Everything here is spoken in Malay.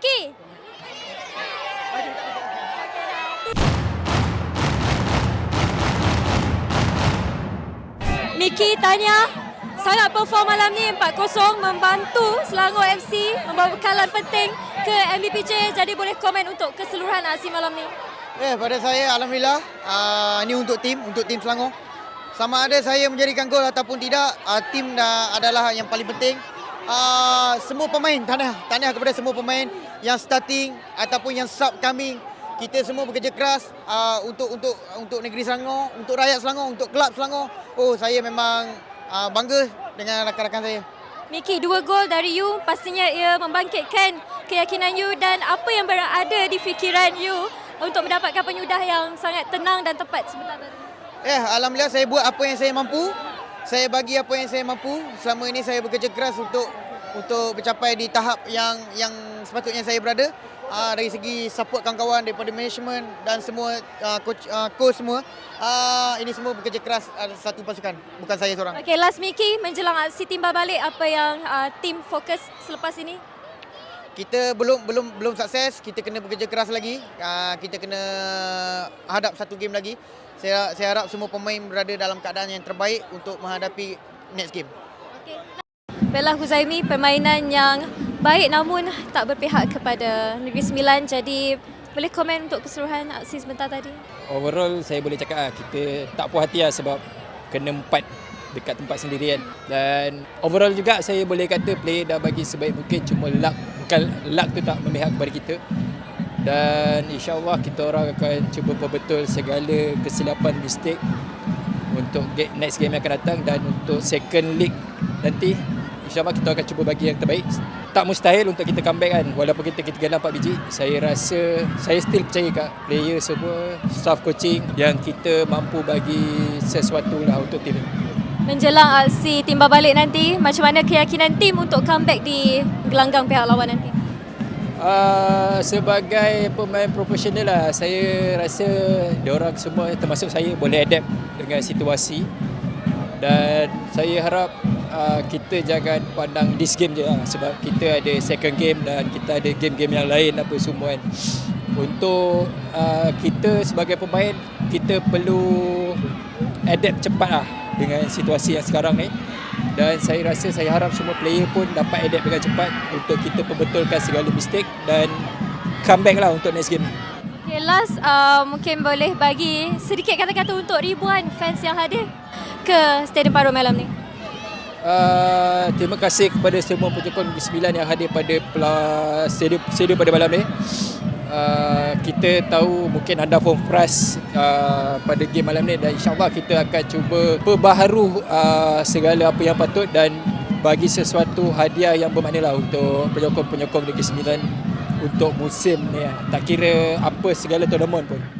Miki. Miki tanya sangat perform malam ni 4-0 membantu Selangor FC membawa bekalan penting ke MBPJ jadi boleh komen untuk keseluruhan aksi malam ni. Eh, pada saya Alhamdulillah uh, ini untuk tim, untuk tim Selangor. Sama ada saya menjadikan gol ataupun tidak, uh, tim dah adalah yang paling penting. Uh, semua pemain, tahniah, tahniah kepada semua pemain yang starting ataupun yang sub kami. Kita semua bekerja keras uh, untuk untuk untuk negeri Selangor, untuk rakyat Selangor, untuk kelab Selangor. Oh, saya memang uh, bangga dengan rakan-rakan saya. Miki, dua gol dari you pastinya ia membangkitkan keyakinan you dan apa yang berada di fikiran you untuk mendapatkan penyudah yang sangat tenang dan tepat sebentar tadi. Eh, alhamdulillah saya buat apa yang saya mampu. Saya bagi apa yang saya mampu. Selama ini saya bekerja keras untuk untuk mencapai di tahap yang yang sepatutnya saya berada. Uh, dari segi support kawan-kawan daripada management dan semua uh, coach uh, coach semua. Uh, ini semua bekerja keras uh, satu pasukan, bukan saya seorang. Okey, last Miki menjelang aksi timbal balik apa yang uh, tim fokus selepas ini? Kita belum belum belum sukses, kita kena bekerja keras lagi. Uh, kita kena hadap satu game lagi. Saya saya harap semua pemain berada dalam keadaan yang terbaik untuk menghadapi next game. Bella Huzaimi permainan yang baik namun tak berpihak kepada Negeri Sembilan jadi boleh komen untuk keseluruhan aksi sebentar tadi. Overall saya boleh cakap ah kita tak puas hati lah sebab kena empat dekat tempat sendiri kan. Dan overall juga saya boleh kata player dah bagi sebaik mungkin cuma luck bukan luck tu tak memihak kepada kita. Dan insyaAllah kita orang akan cuba perbetul segala kesilapan mistake untuk next game yang akan datang dan untuk second league nanti InsyaAllah kita akan cuba bagi yang terbaik. Tak mustahil untuk kita comeback kan. Walaupun kita ketinggalan 4 biji, saya rasa saya still percaya kat player semua, staff coaching yang kita mampu bagi sesuatu lah untuk tim. Menjelang aksi timbal balik nanti, macam mana keyakinan tim untuk comeback di gelanggang pihak lawan nanti? Uh, sebagai pemain profesional lah, saya rasa diorang semua termasuk saya boleh adapt dengan situasi dan saya harap uh, kita jangan pandang this game je lah sebab kita ada second game dan kita ada game-game yang lain apa semua kan. Untuk uh, kita sebagai pemain kita perlu adapt cepat lah dengan situasi yang sekarang ni dan saya rasa saya harap semua player pun dapat adapt dengan cepat untuk kita perbetulkan segala mistake dan comeback lah untuk next game. Okay, last uh, mungkin boleh bagi sedikit kata-kata untuk ribuan fans yang hadir ke Stadium Paru malam ni. Uh, terima kasih kepada semua penyokong Negeri Sembilan yang hadir pada stadium, stadium pada malam ni. Uh, kita tahu mungkin anda form frust uh, pada game malam ni dan insyaAllah kita akan cuba perbaharu uh, segala apa yang patut dan bagi sesuatu hadiah yang bermakna lah untuk penyokong-penyokong Negeri Sembilan untuk musim ni. Tak kira apa segala tournament pun.